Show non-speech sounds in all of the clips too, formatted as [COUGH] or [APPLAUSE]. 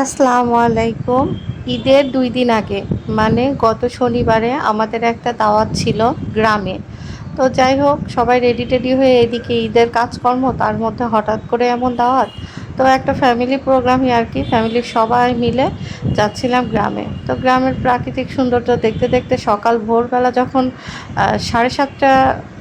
আসসালামু আলাইকুম ঈদের দুই দিন আগে মানে গত শনিবারে আমাদের একটা দাওয়াত ছিল গ্রামে। তো যাই হোক, সবাই রেডি টেডি হয়ে এদিকে ঈদের কাজকর্ম, তার মধ্যে হঠাৎ করে এমন দাওয়াত। তো একটা ফ্যামিলি প্রোগ্রামই আর কি ফ্যামিলির সবাই মিলে যাচ্ছিলাম গ্রামে। তো গ্রামের প্রাকৃতিক সৌন্দর্য দেখতে দেখতে সকাল ভোরবেলা যখন সাড়ে সাতটা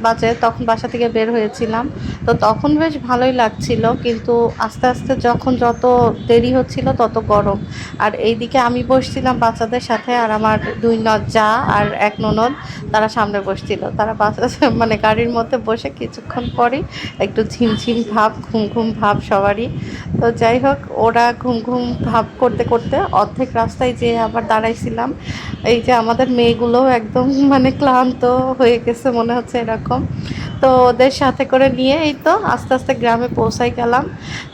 বাজে তখন বাসা থেকে বের হয়েছিলাম। তো তখন বেশ ভালোই লাগছিল, কিন্তু আস্তে আস্তে যখন যত দেরি হচ্ছিল তত গরম। আর এইদিকে আমি বসছিলাম বাচ্চাদের সাথে আর আমার দুই নদ যা আর এক ননদ, তারা সামনে বসছিল। তারা বাচ্চা মানে গাড়ির মধ্যে বসে কিছুক্ষণ পরেই একটু ঝিমঝিম ভাব, ঘুম ঘুম ভাব সবারই। তো যাই হোক, ওরা ঘুম ঘুম ভাব করতে করতে অর্ধেক রাস্তায় যেয়ে আবার দাঁড়াইছিলাম। এই যে আমাদের মেয়েগুলো একদম মানে ক্লান্ত হয়ে গেছে, মনে হচ্ছে এরকম। তো ওদের সাথে করে নিয়ে এই তো আস্তে আস্তে গ্রামে পৌঁছাই গেলাম।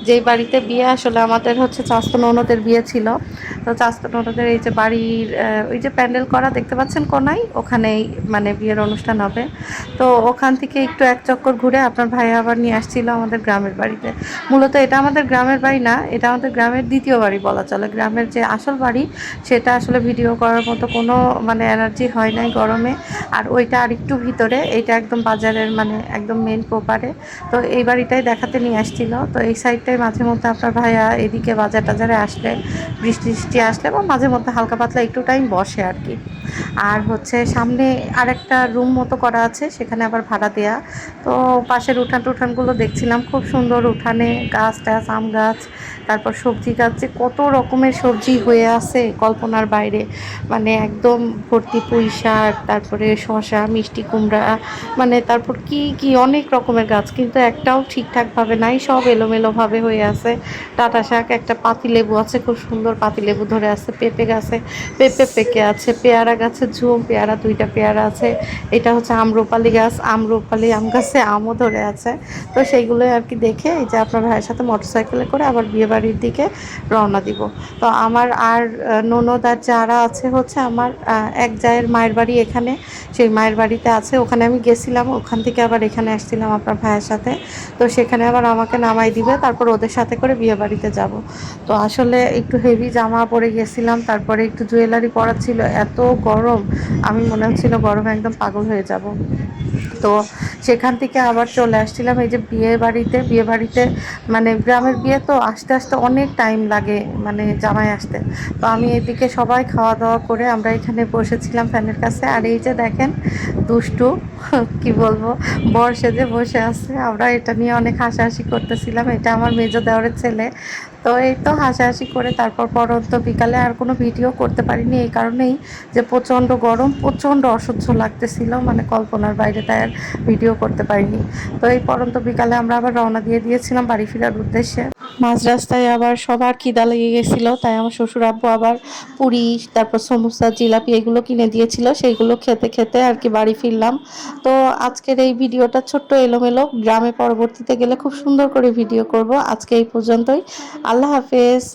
যেই বাড়িতে বিয়ে, আসলে আমাদের হচ্ছে চাস্ত ননদের বিয়ে ছিল। তো চাস্ত ননদের এই যে বাড়ির ওই যে প্যান্ডেল করা দেখতে পাচ্ছেন কোনাই ওখানেই মানে বিয়ের অনুষ্ঠান হবে। তো ওখান থেকে একটু এক চক্কর ঘুরে আপনার ভাই আবার নিয়ে আসছিল আমাদের গ্রামের বাড়িতে। মূলত এটা আমাদের গ্রামের বাড়ি না, এটা আমাদের গ্রামের দ্বিতীয় বাড়ি বলা চলে। গ্রামের যে আসল বাড়ি, সেটা আসলে ভিডিও করার মতো কোনো মানে এনার্জি হয় নাই গরমে। আর ওইটা আর একটু ভিতরে, এইটা একদম বাজারের মানে একদম মেন পোপারে তো এই বাড়িটাই দেখাতে নিয়ে আসছিল। তো এই সাইডটাই মাঝে মধ্যে আপনার ভাইয়া এদিকে বাজার টাজারে আসলে, বৃষ্টি বৃষ্টি আসলে বা মাঝে মধ্যে হালকা পাতলা একটু টাইম বসে আর কি। আর হচ্ছে সামনে আরেকটা রুম মতো করা আছে, সেখানে আবার ভাড়া দেয়া। তো পাশের উঠান টুঠানগুলো দেখছিলাম, খুব সুন্দর উঠানে গাছ টাছ, আম গাছ, তারপর সবজি গাছ, যে কত রকমের সবজি হয়ে আছে কল্পনার বাইরে। মানে একদম ভর্তি পুঁই শাক তারপরে শশা মিষ্টি কুমড়া মানে তারপর কি কি অনেক রকমের গাছ, কিন্তু একটাও ঠিকঠাকভাবে নাই, সব এলোমেলোভাবে হয়ে আছে। টাটা শাক, একটা পাতিলেবু আছে, খুব সুন্দর পাতিলেবু ধরে আছে, পেঁপে গাছে, পেঁপে পেকে আছে, পেয়ারা গাছে ঝুম, পেয়ারা, দুইটা পেয়ারা আছে। এটা হচ্ছে আমরুপালি গাছ, আমরুপালি আম গাছে আমও ধরে আছে। তো সেইগুলো আর কি দেখে এই যে আপনার ভাইয়ের সাথে মোটরসাইকেলে করে আবার বিয়েবাড়ির দিকে রওনা দিব। তো আমার আর ননদ আর যারা আছে হচ্ছে আমার এক জায়ের মায়ের বাড়ি এখানে। সেই মায়ের বাড়িতে আছে, ওখানে আমি গেছিলাম, ওখান থেকে আবার এখানে আসছিলাম আপনার ভাইয়ের সাথে। তো সেখানে আবার আমাকে নামাই দিবে, তারপর ওদের সাথে করে বিয়ে বাড়িতে যাব। তো আসলে একটু হেভি জামা পরে গেছিলাম, তারপরে একটু জুয়েলারি পরা ছিল, এত গরম, আমি মনে হচ্ছিল গরমে একদম পাগল হয়ে যাব। তো সেখান থেকে আবার চলে আসছিলাম। এই যে বিয়ে বাড়িতে বিয়ে বাড়িতে মানে গ্রামের বিয়ে তো আস্তে আস্তে অনেক টাইম লাগে মানে জামাই আসতে। তো আমি এদিকে সবাই খাওয়া দাওয়া করে আমরা এখানে বসেছিলাম ফ্যানের কাছে। আর এই যে দেখেন, দুষ্টু, [LAUGHS] কি বলব, বর সেজে বসে আছে। আমরা এটা নিয়ে অনেক হাসাহাসি করতেছিলাম। এটা আমার মেজো দেওয়ারের ছেলে। তো এই তো হাসাহাসি করে তারপর পরন্ত বিকালে আর কোনো ভিডিও করতে পারিনি। এই কারণেই যে প্রচণ্ড গরম, প্রচণ্ড অসহ্য লাগতেছিল মানে কল্পনার বাইরে তাই আর ভিডিও করতে পারিনি। তো এই পরন্ত বিকালে আমরা আবার রওনা দিয়ে দিয়েছিলাম বাড়ি ফেরার উদ্দেশ্যে। মাঝ রাস্তায় আবার সবার খিদা লেগে গেছিল, তাই আমার শ্বশুর আব্বু আবার পুরি, তারপর সমোসা, জিলাপি এগুলো কিনে দিয়েছিল, সেইগুলো খেতে খেতে আর কি বাড়ি ফিরলাম। তো আজকের এই ভিডিওটা ছোট্ট এলোমেলো, গ্রামে পরবর্তীতে গেলে খুব সুন্দর করে ভিডিও করব। আজকে এই পর্যন্তই। আল্লাহ হাফেজ।